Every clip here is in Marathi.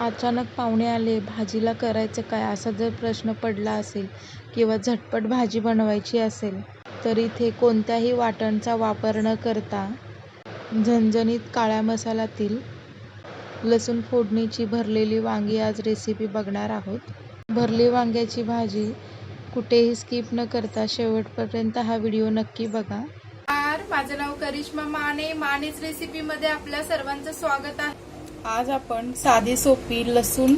अचानक पाहुणे आले भाजीला करायचं काय? असा जर प्रश्न पडला असेल किंवा झटपट भाजी बनवायची असेल तर इथे कोणत्याही वाटणचा वापर न करता झणझणीत काळ्या मसाल्यातील लसूण फोडणीची भरलेली वांगी आज रेसिपी बघणार आहोत. भरली वांग्याची भाजी कुठेही स्किप न करता शेवटपर्यंत हा व्हिडिओ नक्की बघा. माझं नाव करिश्मा माने. मानेच रेसिपी मध्ये आपल्या सर्वांचं स्वागत आहे. आज आपण साधी सोपी लसूण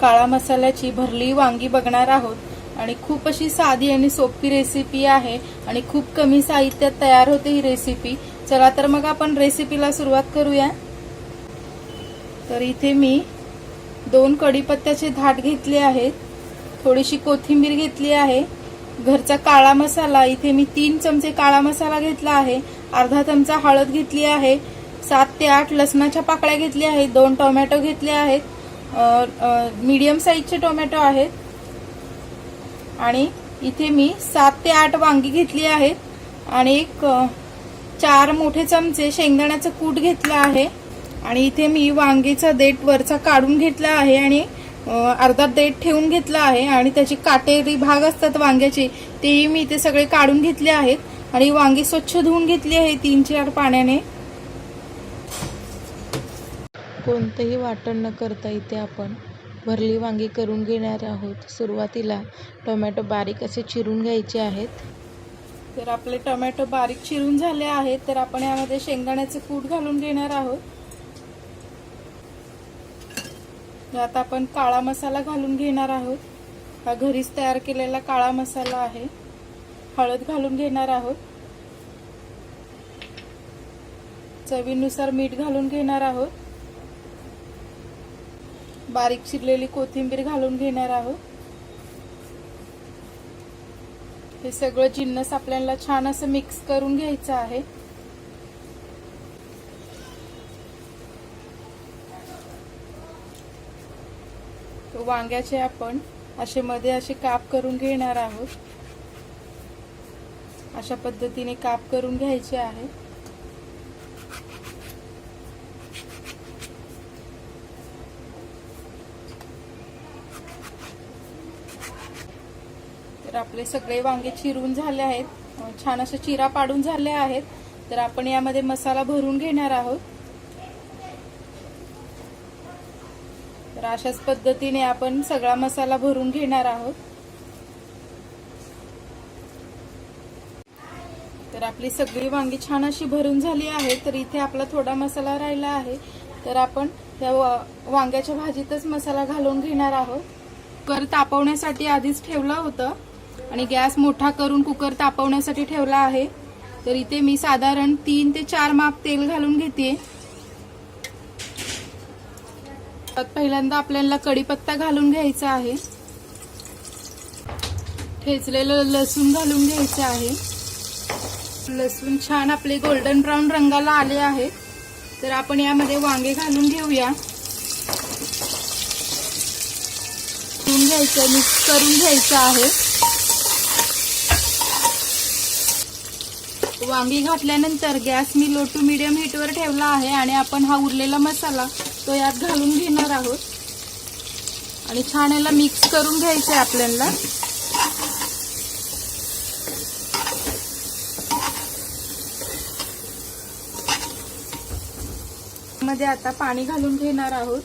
काळा मसाल्याची भरली वांगी बघणार आहोत. आणि खूप अशी साधी आणि सोपी रेसिपी आहे आणि खूप कमी साहित्यात तयार होते ही रेसिपी चला तर मग आपण रेसिपीला सुरुवात करूया. तर इथे मी दोन कढीपत्त्याचे धाट घेतले आहेत. थोडीशी कोथिंबीर घेतली आहे. घरचा काळा मसाला इथे मी तीन चमचे काळा मसाला घेतला आहे. अर्धा चमचा हळद घेतली आहे. सात ते आठ लसणाच्या पाकळ्या घेतल्या आहेत दोन टोमॅटो घेतले आहेत मीडियम साईजचे टोमॅटो आहेत. आणि इथे मी सात ते आठ वांगी घेतली आहेत आणि एक चार मोठे चमचे शेंगदाण्याचं कूट घेतलं आहे. आणि इथे मी वांगीचा देठ वरचा काढून घेतला आहे आणि अर्धा देठ ठेवून घेतला आहे आणि त्याची काटेरी भाग असतात वांग्याचे तेही मी इथे सगळे काढून घेतले आहेत. आणि वांगी स्वच्छ धुवून घेतली आहे तीन चार पाण्याने. कोणतंही वाटण न करता इथे आपण भरली वांगी करून घेणार आहोत. सुरुवातीला टोमॅटो बारीक असे चिरून घ्यायचे आहेत. तर आपले टोमॅटो बारीक चिरून झाले आहेत तर आपण यामध्ये शेंगदाण्याचे कूट घालून घेणार आहोत. यात आपण काळा मसाला घालून घेणार आहोत. हा घरीच तयार केलेला काळा मसाला आहे. हळद घालून घेणार आहोत. चवीनुसार मीठ घालून घेणार आहोत. बारीक चिरलेली कोथिंबीर घालून घेणार आहोत. हे सगळं जिन्नस आपल्याला छान असं मिक्स करून घ्यायचं आहे. वांग्याचे आपण असे मध्ये असे काप करून घेणार आहोत. अशा पद्धतीने काप करून घ्यायचे आहे. तर आपले सगळे वांगे चिरून झाले आहेत. छान अशा चिरा पाडून झाले आहेत. तर आपण यामध्ये मसाला भरून घेणार आहोत. तर अशाच पद्धतीने आपण सगळा मसाला भरून घेणार आहोत. तर आपली सगळी वांगी छान अशी भरून झाली आहे. तर इथे आपला थोडा मसाला राहिला आहे. तर आपण त्या वांग्याच्या भाजीतच मसाला घालून घेणार आहोत. कर तापवण्यासाठी आधीच ठेवलं होतं. आणि गॅस मोठा करून कुकर तापवण्यासाठी ठेवला आहे. तर इथे मी साधारण तीन ते चार माप तेल घालून घेते. पहिल्यांदा आपल्याला कढीपत्ता घालून घ्यायचा आहे. ठेचलेलं लसूण घालून घ्यायचं आहे. लसूण छान आपले गोल्डन ब्राऊन रंगाला आले आहे. तर आपण यामध्ये वांगे घालून घेऊया. घ्यायचं मिक्स करून घ्यायचं आहे. वांगी घातल्यानंतर गॅस मी लो टू मिडियम हीटवर ठेवला आहे आणि आपण हा उरलेला मसाला तो यात घालून घेणार आहोत. आणि छान याला मिक्स करून घ्यायचं आहे आपल्याला. मध्ये आता पाणी घालून घेणार आहोत.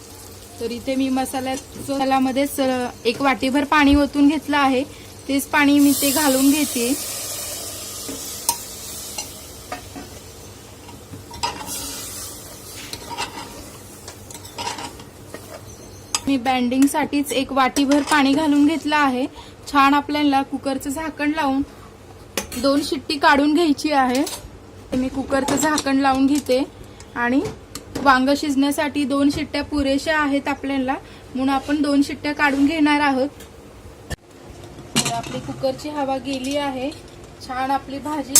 तर इथे मी मसाल्यामध्येच एक वाटीभर पाणी ओतून घेतलं आहे. तेच पाणी मी ते घालून घेते. मी बँडिंगसाठीच एक वाटीभर पाणी घालून घेतलं आहे. छान आपल्याला कुकरचं झाकण लावून दोन शिट्टी काढून घ्यायची आहे. मी कुकरचं झाकण लावून घेते. आणि वांग शिजण्यासाठी दोन शिट्ट्या पुरेशा आहेत आपल्याला. म्हणून आपण दोन शिट्ट्या काढून घेणार आहोत. तर आपली कुकरची हवा गेली आहे. छान आपली भाजी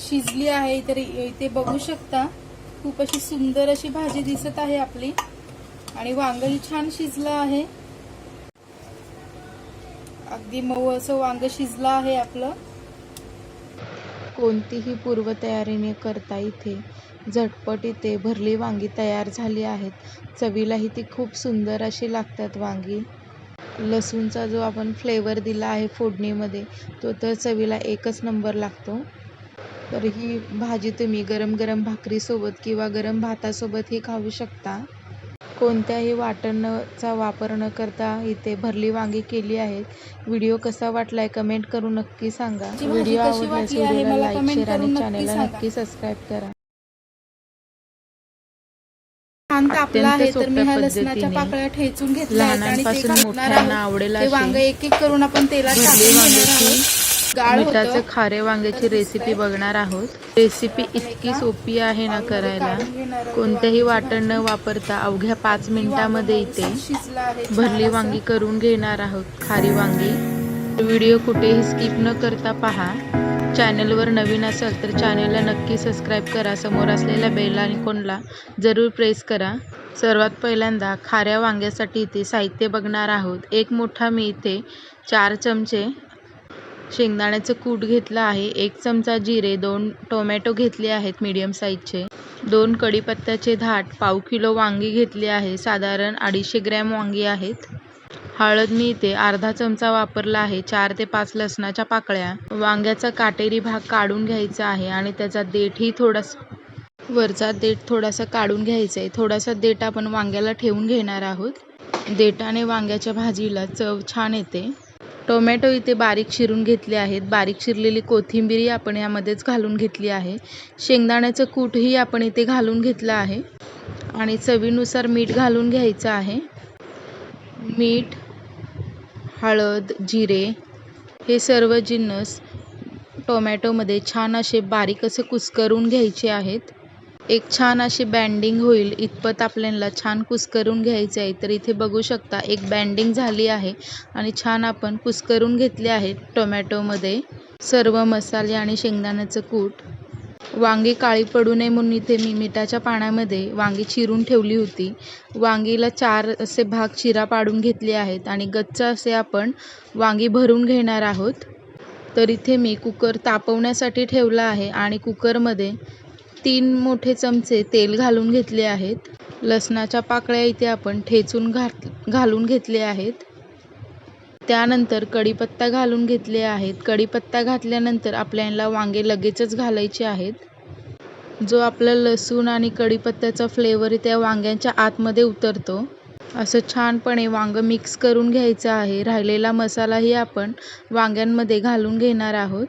शिजली आहे. तर इथे बघू शकता. खूप अशी सुंदर अशी भाजी दिसत आहे आपली. आणि वांगही छान शिजलं आहे. अगदी मऊ असं वांग शिजलं आहे आपलं. कोणतीही पूर्वतयारी न करता इथे. झटपट इथे भरली वांगी तयार झाली आहेत. चवीलाही ती खूप सुंदर अशी लागतात वांगी. लसूणचा जो आपण फ्लेवर दिला आहे फोडणीमध्ये तो तर चवीला एकच नंबर लागतो. तर ही भाजी तुम्ही गरम गरम भाकरीसोबत किंवा गरम भातासोबतही खाऊ शकता. कोणत्याही वाटणाचा वापर न करता इथे भरली वांगी केली आहेत व्हिडिओ कसा वाटलाय कमेंट करून नक्की सांगा व्हिडिओ आवडल्यास व्हिडिओला लाईक शेअर आणि चॅनेलला. नक्की सबस्क्राईब करा तापला आहे तर मी ह्या लसणाच्या पाकळ्या ठेचून घेतल्या आणि ते घालणार आहोत. ते वांग एक एक करून आपण तेलात टाकून घेणार आहोत. मिठाचे. खारे वांग्याची रेसिपी बघणार आहोत. रेसिपी इतकी सोपी आहे ना करायला. कोणतेही वाटण न वापरता अवघ्या पाच मिनिटामध्ये इथे भरली. वांगी करून घेणार आहोत. खारी वांगी. व्हिडिओ कुठेही स्किप न करता पहा. चॅनलवर नवीन असाल तर चॅनलला नक्की सबस्क्राईब करा. समोर असलेल्या बेल आयकॉनला जरूर प्रेस करा. सर्वात पहिल्यांदा खाऱ्या वांग्यासाठी इथे साहित्य बघणार आहोत. एक मोठा मी इथे चार चमचे शेंगदाण्याचं कूट घेतलं आहे. एक चमचा जिरे दोन टोमॅटो घेतले आहेत मीडियम साईजचे दोन कढीपत्त्याचे धाट पाव किलो वांगी घेतली आहे. साधारण अडीचशे ग्रॅम वांगी आहेत. हळद मी इथे अर्धा चमचा वापरला आहे. चार ते पाच लसणाच्या पाकळ्या. वांग्याचा काटेरी भाग काढून घ्यायचा आहे आणि त्याचा देठही थोडासा वरचा देठ थोडासा काढून घ्यायचा आहे. थोडासा देठ आपण वांग्याला ठेवून घेणार आहोत. देठाने वांग्याच्या भाजीला चव छान येते. टोमॅटो इथे बारीक चिरून घेतले आहेत. बारीक चिरलेली कोथिंबीरही आपण यामध्येच घालून घेतली आहे. शेंगदाण्याचं कूटही आपण इथे घालून घेतलं आहे. आणि चवीनुसार मीठ घालून घ्यायचं आहे. मीठ हळद जिरे हे सर्व जिन्नस टोमॅटोमध्ये छान असे बारीक असे कुस्करून घ्यायचे आहेत. एक छान अशी बँडिंग होईल. इतपत आपल्याला छान कुस्करून घ्यायचे आहे. तर इथे बघू शकता एक बँडिंग झाली आहे आणि छान आपण कुस्करून घेतले आहे टोमॅटोमध्ये. सर्व मसाले आणि शेंगदाण्याचं कूट. वांगी काळी पडू नये म्हणून इथे मी मिठाच्या पाण्यामध्ये वांगी चिरून ठेवली होती. वांगीला चार असे भाग चिरा पाडून घेतले आहेत आणि गच्च असे आपण वांगी भरून घेणार आहोत. तर इथे मी कुकर तापवण्यासाठी ठेवला आहे आणि कुकरमध्ये तीन मोठे चमचे तेल घालून घेतले आहेत. लसणाच्या पाकळ्या इथे आपण ठेचून घात घालून घेतले आहेत. त्यानंतर कढीपत्ता घालून घेतले आहेत. कढीपत्ता घातल्यानंतर आपल्याला वांगे लगेचच घालायचे आहेत. जो आपला लसूण आणि कढीपत्त्याचा फ्लेवर त्या वांग्यांच्या आतमध्ये उतरतो असं छानपणे वांगं मिक्स करून घ्यायचं आहे. राहिलेला मसालाही आपण वांग्यांमध्ये घालून घेणार आहोत.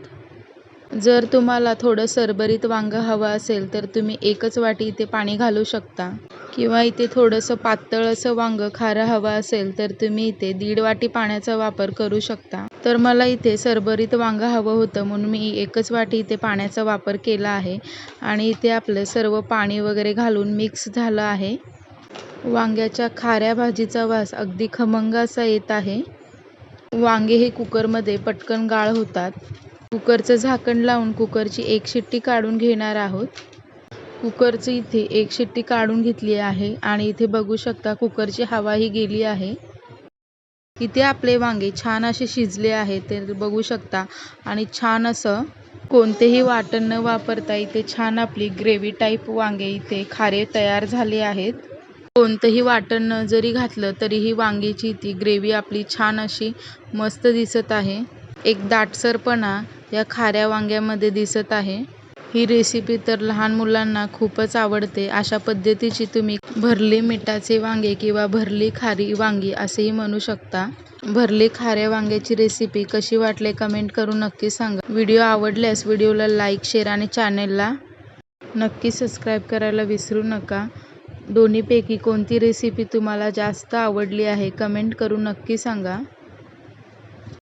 जर तुम्हाला थोडं सरबरीत वांगं हवं असेल तर तुम्ही एकच वाटी इथे पाणी घालू शकता. किंवा इथे थोडंसं पातळ असं वांगं खारं हवं असेल तर तुम्ही इथे दीड वाटी पाण्याचा वापर करू शकता. तर मला इथे सरबरीत वांगं हवं होतं म्हणून मी एकच वाटी इथे पाण्याचा वापर केला आहे. आणि इथे आपलं सर्व पाणी वगैरे घालून मिक्स झालं आहे. वांग्याच्या खाऱ्या भाजीचा वास अगदी खमंग असा येत आहे. वांगे हे कुकरमध्ये पटकन गाळ होतात. कुकरचं झाकण लावून कुकरची एक शिट्टी काढून घेणार आहोत. कुकरची इथे एक शिट्टी काढून घेतली आहे आणि इथे बघू शकता कुकरची हवाही गेली आहे. इथे आपले वांगे छान असे शिजले आहे ते बघू शकता. आणि छान असं कोणतेही वाटण न वापरता इथे छान आपली ग्रेव्ही टाईप वांगे इथे खारे तयार झाले आहेत. कोणतंही वाटण न जरी घातलं तरीही वांग्याची ती ग्रेव्ही आपली छान अशी मस्त दिसत आहे. एक दाटसरपणा या खाऱ्या वांग्यामध्ये दिसत आहे. ही रेसिपी तर लहान मुलांना खूपच आवडते. अशा पद्धतीची तुम्ही भरली मिठाचे वांगे किंवा भरली खारी वांगी असेही म्हणू शकता. भरली खाऱ्या वांग्याची रेसिपी कशी वाटली कमेंट करून नक्की सांगा. व्हिडिओ आवडल्यास व्हिडिओला लाईक शेअर आणि चॅनेलला नक्की सबस्क्राईब करायला विसरू नका. दोन्हीपैकी कोणती रेसिपी तुम्हाला जास्त आवडली आहे कमेंट करून नक्की सांगा.